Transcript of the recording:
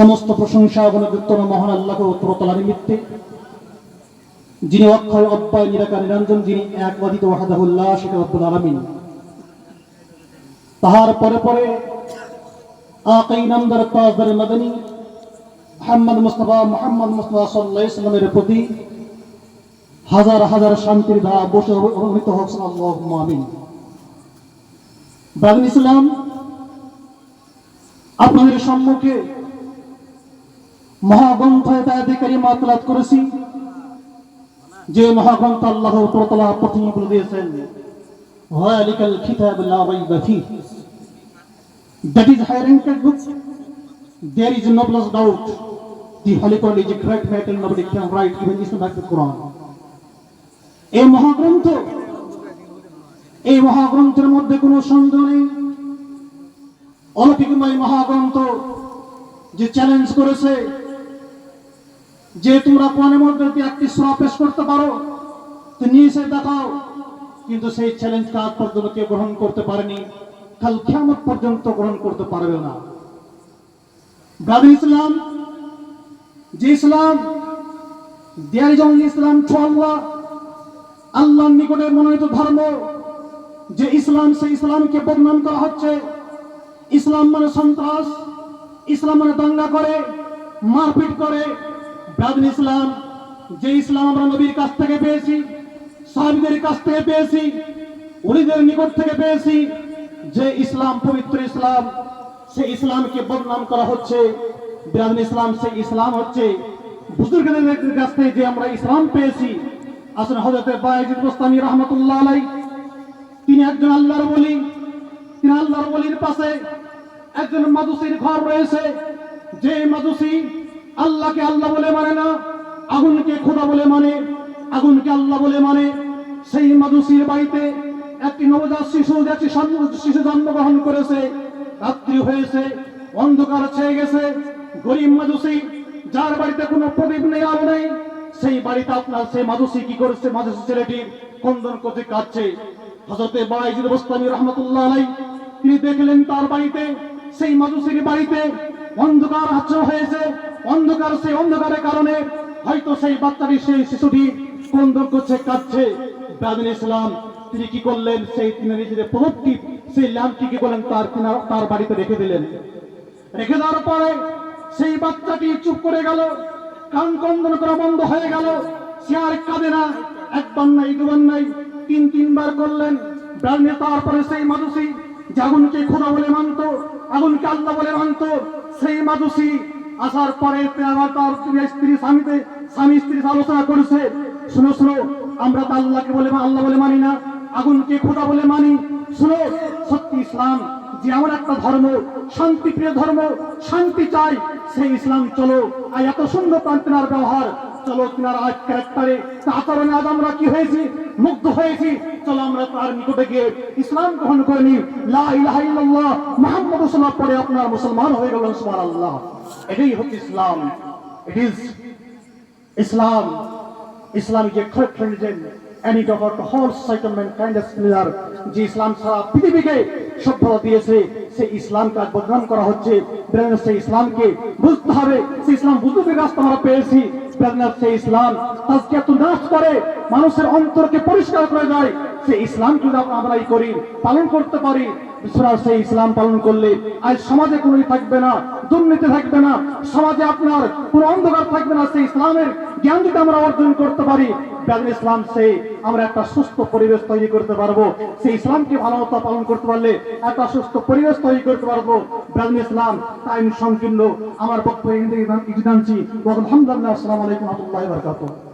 সমস্ত প্রশংসা এবং মহান আল্লাহকে উত্তরতলা নিমিত্তে, যিনি অক্ষয়, অব্যয়, নিরাকার, নিরঞ্জন, যিনি এক অদিত ওয়াহাদাহুল্লাহ, সেটা আব্দুল আলমিন। তাহার পরে পরে আকাই নামদার তাজদার মাদানী মোহাম্মদ মুস্তফা মোহাম্মদ মুস্তফা সাল্লাহ ইসলামের প্রতি হাজার হাজার শান্তির ধারা বসে অবহিত হোক আল্লাহ আমিন। ইসলাম, আপনাদের সম্মুখে মহাগ্রন্থ মাতলাত করেছি। যে মহাগ্রন্থ আল্লাহ প্রথমে বলে দিয়েছেন the Quran এই মহাগ্রন্থ মহাগ্রন্থের মধ্যে কোনো সন্দেহ নেই। অলৌকিকময় মহাগ্রন্থ যে চ্যালেঞ্জ করেছে যে তোমরা কোরআনের মধ্যে একটি সূরা পেশ করতে পারো নিয়ে এসে দেখাও। কিন্তু সেই চ্যালেঞ্জ কাজ পর্যন্ত কেউ গ্রহণ করতে পারেনি। কাল কিয়ামত পর্যন্ত গ্রহণ করতে পারবে না। ইসলাম, যে ইসলাম দেয়ার ইসলাম টু আল্লাহ, আল্লাহর নিকটে মনোনীত ধর্ম, যে ইসলাম, সেই ইসলামকে বদনাম করা হচ্ছে। ইসলাম মানে সন্ত্রাস, ইসলাম মানে দাঙ্গা করে, মারপিট করে ব্রাদিন ইসলাম, যে ইসলাম আমরা নবীর কাছ থেকে পেয়েছি, সাহাবিদের কাছ থেকে পেয়েছি উনিদের নিকট থেকে পেয়েছি, যে ইসলাম, পবিত্র ইসলাম সে ইসলামকে বদনাম করা হচ্ছে ব্রাদিন ইসলাম সে ইসলাম হচ্ছে বুজুর্গদের কাছ থেকে যে আমরা ইসলাম পেয়েছি। আসলে হজরতে বায়জিদ গোস্তানি রহমতুল্লাহ আলাই তিনি একজন আল্লাহর বলি তিনি আল্লাহর বলির পাশে একজন মাদুসির ঘর রয়েছে, যে মাদুসি আল্লাহকে আল্লাহ বলে মানে না, আগুনকে খোদা বলে মানে আগুনকে আল্লাহ বলে মানে। সেই মাদুসির বাড়িতে একটি নবজাত শিশু সন্ম- শিশু জন্মগ্রহণ করেছে, রাত্রি হয়েছে, অন্ধকার ছেয়ে গেছে। গরিব মাদুসি, যার বাড়িতে কোনো প্রদীপ নেই, আলো নেই, সেই বাড়িতে আপনার সেই মাদুসি কি করেছে? মাদুসি ছেলেটি কন্দন করতে কাঁদছে। হজরতে বাইজিদ বস্তানি রহমতুল্লাহ আলাই তিনি দেখলেন তার বাড়িতে, সেই মাদুসির বাড়িতে অন্ধকার আচ্ছন্ন হয়েছে। অন্ধকার সেই অন্ধকারের কারণে হয়তো সেই বাচ্চাটি, সেই শিশুটি কন্দন করছে কাঁদছে। ব্রাদিন ইসলাম, তিনি কি করলেন? সেই তিনি নিজের প্রদত্তি সেই ল্যাম্পটি কি করলেন? তার তার বাড়িতে রেখে দিলেন। রেখে দেওয়ার পরে সেই বাচ্চাটি চুপ করে গেল। কান কন্দন করা বন্ধ হয়ে গেল। সে আর কাঁদে না। একবার নাই দুবার নাই, তিন তিনবার করলেন। ব্রাহ্মণে তারপরে সেই মানুষই যে আগুনকে খোদা বলে মানত। আগুনকে আল্লাহ বলে মানত সেই মাদুসি আসার পরে তার স্ত্রী স্বামীতে স্বামী স্ত্রী আলোচনা করেছে, শুনো শুনো, আমরা তো আল্লাহকে বলে আল্লাহ বলে মানি না, আগুনকে খোদা বলে মানি। শুনো, সত্যি ইসলাম যে আমার একটা ধর্ম, শান্তিপ্রিয় ধর্ম, শান্তি চাই, সেই ইসলাম চলো। আর এত সুন্দর প্রান্তিনার ব্যবহার চলো ক্যারেক্টারে আজ আমরা কি হয়েছি? মুগ্ধ হয়েছি। চলো আমরা তার নিকটে গিয়ে ইসলাম গ্রহণ করে নিই। লা ইলাহা ইল্লাল্লাহ। পরে আপনার মুসলমান হয়ে গেলেন, সুবহানাল্লাহ। এটাই হচ্ছে ইসলাম। It is of mankind as clear যে ইসলাম সারা পৃথিবীকে সভ্যতা দিয়েছে, সেই ইসলামকে আজ বদনাম করা হচ্ছে। সেই ইসলামকে বুঝতে হবে। সেই ইসলাম বুঝতে রাস্তা আমরা পেয়েছি। ইসলাম এত নাশ করে, মানুষের অন্তরকে পরিষ্কার করে দেয় সেই ইসলামকে যদি আমরা এই করি, পালন করতে পারি সেই ইসলাম পালন করলে আজ সমাজে কোনো থাকবে না, দুর্নীতি থাকবে না, সমাজে আপনার কোনো অন্ধকার থাকবে না, সেই ইসলামের জ্ঞান যদি আমরা অর্জন করতে পারি ইসলাম সেই আমরা একটা সুস্থ পরিবেশ তৈরি করতে পারব। সেই ইসলামকে ভালো মতো পালন করতে পারলে একটা সুস্থ পরিবেশ তৈরি করতে পারব। ইসলাম সংকীর্ণ আমার বক্তব্য ইংরেজি জানছি আলহামদুলিল্লাহ আসসালামু আলাইকুম রহমতুল্লাহ